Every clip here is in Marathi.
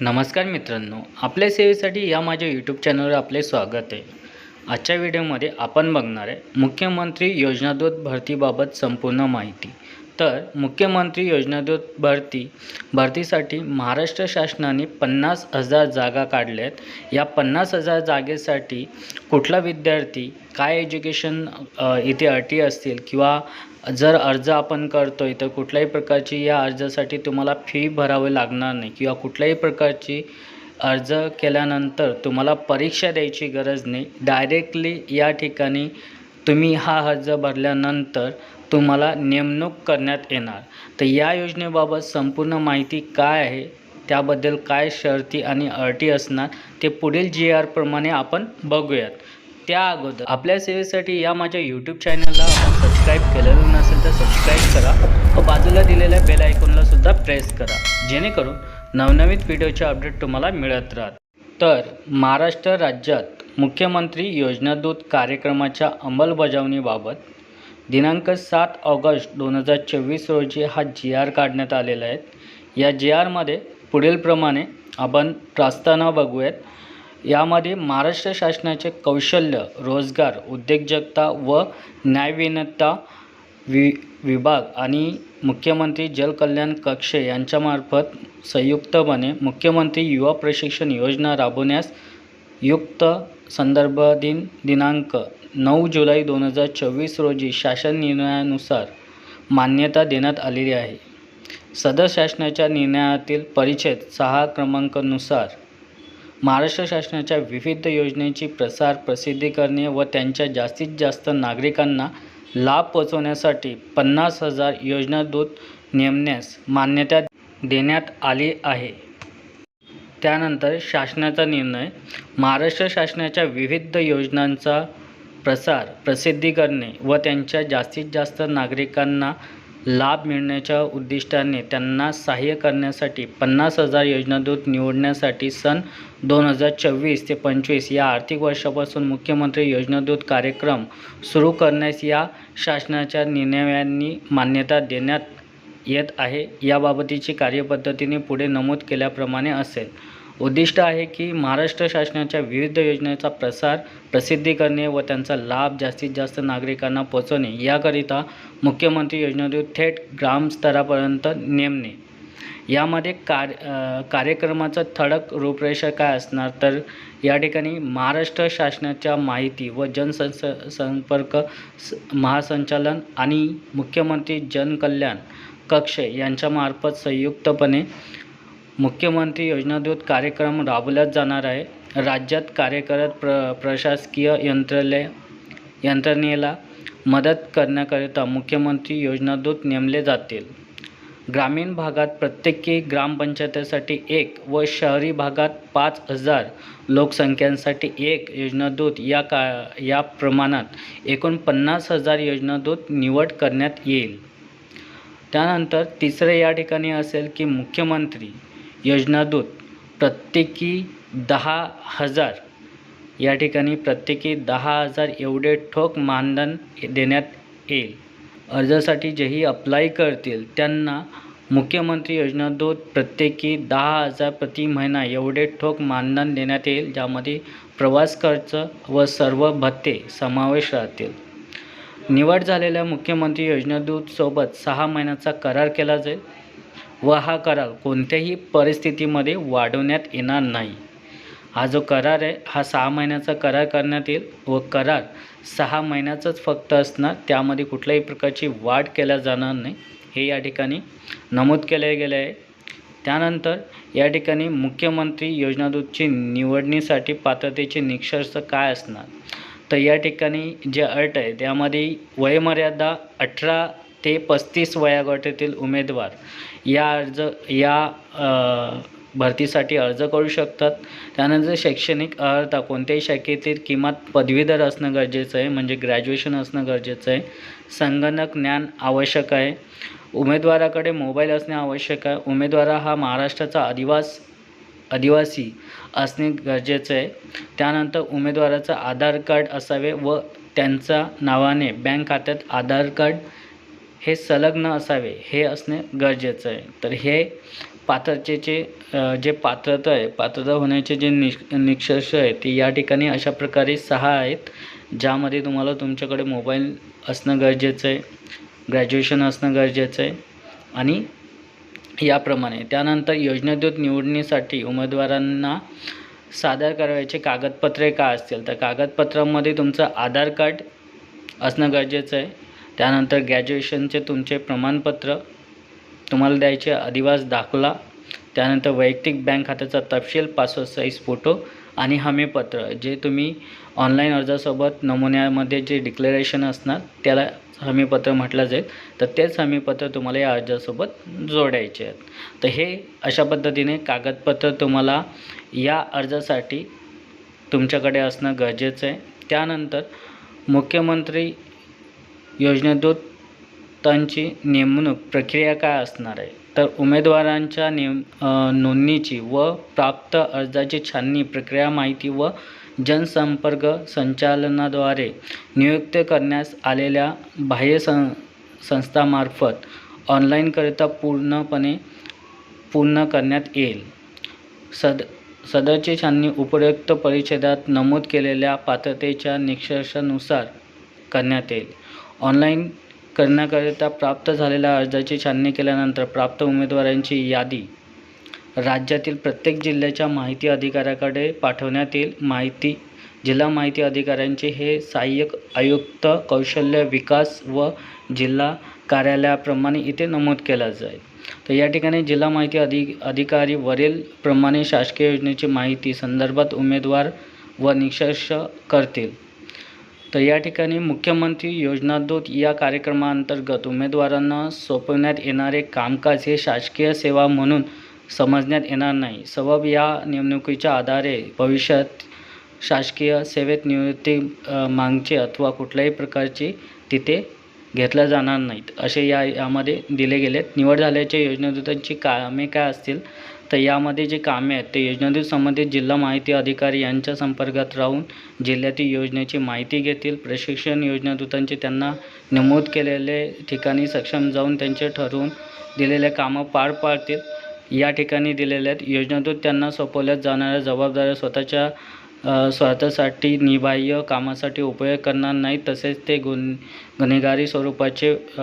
नमस्कार मित्रांनो आपल्या सेवेसाठी या माझ्या यूट्यूब चॅनलवर आपले स्वागत आहे. आजच्या व्हिडिओमध्ये आपण बघणार आहे मुख्यमंत्री योजनादूत भरतीबाबत संपूर्ण माहिती. तर मुख्यमंत्री योजनादूत भरती भरतीसाठी महाराष्ट्र शासनाने पन्नास हजार जागा काढल्या आहेत या पन्नास हजार जागेसाठी कुठला विद्यार्थी काय एज्युकेशन इथे अटी असतील किंवा जर अर्ज आपण करतो आहे तर कुठल्याही प्रकारची या अर्जासाठी तुम्हाला फी भरावी लागणार नाही किंवा कुठल्याही प्रकारची अर्ज केल्यानंतर तुम्हाला परीक्षा द्यायची गरज नाही. डायरेक्टली या ठिकाणी तुम्ही हा अर्ज भरल्यानंतर तुम्हाला नेमणूक करण्यात येणार. तर या योजनेबाबत संपूर्ण माहिती काय आहे? त्याबद्दल काय शर्ती आणि अटी असणार? ते पुढील जी आरप्रमाणे आपण बघूयात. त्या अगोदर आपल्या सेवेसाठी या माझ्या यूट्यूब चॅनलला आपण सबस्क्राईब केलेलं नसेल तर सबस्क्राईब करा. व बाजूला दिलेल्या बेल आयकॉनला सुद्धा प्रेस करा. जेणेकरून नवनवीन व्हिडिओचे अपडेट तुम्हाला मिळत राहत तर महाराष्ट्र राज्यात मुख्यमंत्री योजनादूत कार्यक्रमाच्या अंमलबजावणीबाबत दिनांक सात ऑगस्ट दोन हजार चोवीस रोजी हा जी आर काढण्यात आलेला आहे. या जी आरमध्ये पुढीलप्रमाणे आपण प्रास्ताना बघूयात. यामध्ये महाराष्ट्र शासनाचे कौशल्य रोजगार उद्योजकता व न्यायविनता वि विभाग आणि मुख्यमंत्री जलकल्याण कक्ष यांच्यामार्फत संयुक्तपणे मुख्यमंत्री युवा प्रशिक्षण योजना राबवण्यास युक्त संदर्भ दिन दिनांक नऊ जुलै दोन हजार चोवीस रोजी शासन निर्णयानुसार मान्यता देण्यात आलेली आहे. सदर शासनाच्या निर्णयातील परिच्छेद सहा क्रमांकानुसार महाराष्ट्र शासनाच्या विविध योजनेची प्रसार प्रसिद्धी करणे व त्यांच्या जास्तीत जास्त नागरिकांना लाभ पोचवण्यासाठी पन्नास हजार योजनादूत नेमण्यास मान्यता देण्यात आली आहे. त्यानंतर शासनाचा निर्णय महाराष्ट्र शासनाच्या विविध योजनांचा प्रसार प्रसिद्धी करणे व त्यांच्या जास्तीत जास्त नागरिकांना लाभ मिळण्याच्या उद्दिष्टाने त्यांना सहाय्य करण्यासाठी पन्नास हजार योजनादूत निवडण्यासाठी सन दोन हजार चोवीस ते पंचवीस या आर्थिक वर्षापासून मुख्यमंत्री योजनादूत कार्यक्रम सुरू करण्यास या शासनाच्या निर्णयांनी मान्यता देण्यात येत आहे याबाबतीची कार्यपद्धतीने पुढे नमूद केल्याप्रमाणे असेल. उद्दिष्ट आहे की महाराष्ट्र शासनाच्या विविध योजनेचा प्रसार प्रसिद्धी करणे व त्यांचा लाभ जास्तीत जास्त नागरिकांना पोचवणे याकरिता मुख्यमंत्री योजनेतून थेट ग्रामस्तरापर्यंत नेमणे. यामध्ये कार्य कार्यक्रमाचं ठळक रूपरेषा काय असणार? तर या ठिकाणी महाराष्ट्र शासनाच्या माहिती व जनसंस संपर्क स महासंचालन आणि मुख्यमंत्री जनकल्याण कक्ष यांच्यामार्फत संयुक्तपणे मुख्यमंत्री योजनादूत कार्यक्रम राबवला जाणार आहे. राज्यात कार्यरत प्र प्रशासकीय यंत्रले यंत्रणेला मदत करण्याकरिता मुख्यमंत्री योजनादूत नेमले जातील. ग्रामीण भागात प्रत्येकी ग्रामपंचायतीसाठी एक व शहरी भागात पाच हजार लोकसंख्यांसाठी एक योजनादूत या का या प्रमाणात एकूण पन्नास हजार योजनादूत निवड करण्यात येईल. त्यानंतर तिसरे या ठिकाणी असेल की मुख्यमंत्री योजनादूत प्रत्येकी दहा हजार या ठिकाणी प्रत्येकी दहा हजार एवढे ठोक मानधन देण्यात येईल. अर्जासाठी जेही अप्लाय करतील त्यांना मुख्यमंत्री योजनादूत प्रत्येकी दहा हजार प्रति महिना एवढे ठोक मानधन देण्यात येईल ज्यामध्ये प्रवास खर्च व सर्व भत्ते समावेश राहतील. निवड झालेल्या मुख्यमंत्री योजनादूतसोबत सहा महिन्याचा करार केला जाईल व हा करार कोणत्याही परिस्थितीमध्ये वाढवण्यात येणार नाही. हा जो करार आहे हा सहा महिन्याचा करार करण्यात येईल व करार सहा महिन्याचाच फक्त असणार. त्यामध्ये कुठल्याही प्रकारची वाढ केल्या जाणार नाही. हे या ठिकाणी नमूद केले गेले आहे. त्यानंतर या ठिकाणी मुख्यमंत्री योजनादूतची निवडणीसाठी पात्रतेचे निकष काय असणार? तर या ठिकाणी जे अट आहे त्यामध्ये वयमर्यादा अठरा ते पस्तीस वयोगटातील उमेदवार या अर्ज या भरतीसाठी अर्ज करू शकतात. त्यानंतर शैक्षणिक अर्हता कोणत्याही शाखेतील किमान पदवीधर असणं गरजेचं आहे म्हणजे ग्रॅज्युएशन असणं गरजेचं आहे. संगणक ज्ञान आवश्यक आहे. उमेदवाराकडे मोबाईल असणे आवश्यक आहे. उमेदवार हा महाराष्ट्राचा आदिवास आदिवासी असणे गरजेचं आहे. त्यानंतर उमेदवाराचं आधार कार्ड असावे व त्यांच्या नावाने बँक खात्यात आधार कार्ड हे संलग्न असावे हे असणे गरजेचं आहे. तर हे पात्रतेचे जे पात्रता आहे पात्रता होण्याचे जे निष निकष आहे ते या ठिकाणी अशा प्रकारे सहा आहेत ज्यामध्ये तुम्हाला तुमच्याकडे मोबाईल असणं गरजेचं आहे ग्रॅज्युएशन असणं गरजेचं आहे आणि याप्रमाणे. त्यानंतर योजनादूत निवडणीसाठी उमेदवारांना सादर करायचे कागदपत्रे काय असतील? तर कागदपत्रामध्ये तुमचं आधार कार्ड असणं गरजेचं आहे. त्यानंतर ग्रॅज्युएशनचे तुमचे प्रमाणपत्र तुम्हाला द्यायचे अधिवास दाखला. त्यानंतर वैयक्तिक बँक खात्याचा तपशील पासपोर्ट साईज फोटो आणि हमीपत्र. जे तुम्ही ऑनलाईन अर्जासोबत नमुन्यामध्ये जे डिक्लेरेशन असणार त्याला हमीपत्र म्हटलं जाईल तर तेच हमीपत्र तुम्हाला या अर्जासोबत जोडायचे आहेत. तर हे अशा पद्धतीने कागदपत्र तुम्हाला या अर्जासाठी तुमच्याकडे असणं गरजेचं आहे. त्यानंतर मुख्यमंत्री योजनेदूतांची नेमणूक प्रक्रिया काय असणार आहे? तर उमेदवारांच्या नेम नोंदणीची व प्राप्त अर्जाची छाननी प्रक्रिया माहिती व जनसंपर्क संचालनाद्वारे नियुक्त करण्यास आलेल्या बाह्य सं संस्थामार्फत ऑनलाईनकरिता पूर्णपणे पूर्ण करण्यात येईल. सद सदरचिशांनी छाननी उपयुक्त परिच्छेदात नमूद केलेल्या पात्रतेच्या निकषानुसार करण्यात येईल. ऑनलाईन करण्याकरिता प्राप्त झालेल्या अर्जाची छाननी केल्यानंतर प्राप्त उमेदवारांची यादी राज्यातील प्रत्येक जिल्ह्याच्या माहिती अधिकाऱ्याकडे पाठवण्यात येईल. माहिती जिल्हा माहिती अधिकाऱ्यांचे हे सहाय्यक आयुक्त कौशल्य विकास व जिल्हा कार्यालयाप्रमाणे इथे नमूद केला जाईल. तर या ठिकाणी जिल्हा माहिती अधि अधिकारी वरील प्रमाणे शासकीय योजनेची माहिती संदर्भात उमेदवार व निष्कर्ष करतील तर या ठिकाणी मुख्यमंत्री योजनादूत या कार्यक्रमाअंतर्गत उमेदवारांना सोपवण्यात येणारे कामकाज हे शासकीय सेवा म्हणून समजण्यात येणार नाही. सबब या नेमणुकीच्या आधारे भविष्यात शासकीय सेवेत निवृत्ती मागचे अथवा कुठल्याही प्रकारची तिथे घेतल्या जाणार नाहीत. असे या यामध्ये दिले गेलेत. निवड झाल्याच्या योजनादूतांची कामे काय असतील? तर यामध्ये जे कामे आहेत ते योजनादूत संबंधित जिल्हा माहिती अधिकारी यांच्या संपर्कात राहून जिल्ह्यातील योजनेची माहिती घेतील. प्रशिक्षण योजनादूतांचे त्यांना नमूद केलेले ठिकाणी सक्षम जाऊन त्यांचे ठरवून दिलेले कामं पार पाडतील. या ठिकाणी दिलेल्या आहेत. योजनादूत त्यांना सोपवल्या जाणाऱ्या जबाबदाऱ्या स्वतःच्या स्वार्थासाठी निबाह्य कामासाठी उपयोग करणार नाही तसेच ते गुन गुन्हेगारी स्वरूपाचे अ,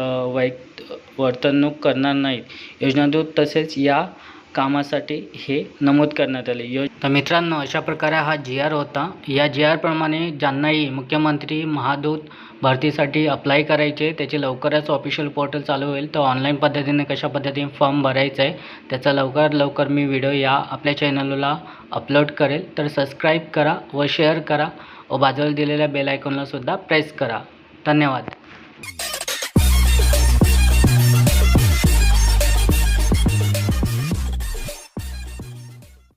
वर्तणूक करणार नाहीत. योजनादूत तसेच या कामासाठी हे नमूद करण्यात आले. यो तर मित्रांनो अशा प्रकारे हा जी आर होता. या जी आरप्रमाणे ज्यांनाही मुख्यमंत्री महादूत भरतीसाठी अप्लाय करायचे त्याचे लवकरच ऑफिशियल पोर्टल चालू होईल. तर ऑनलाईन पद्धतीने कशा पद्धतीने फॉर्म भरायचा आहे त्याचा लवकर लवकर मी व्हिडिओ या आपल्या चॅनलला अपलोड करेल. तर सबस्क्राईब करा व शेअर करा. व बाजूला दिलेल्या बेल आयकॉनलासुद्धा प्रेस करा. धन्यवाद.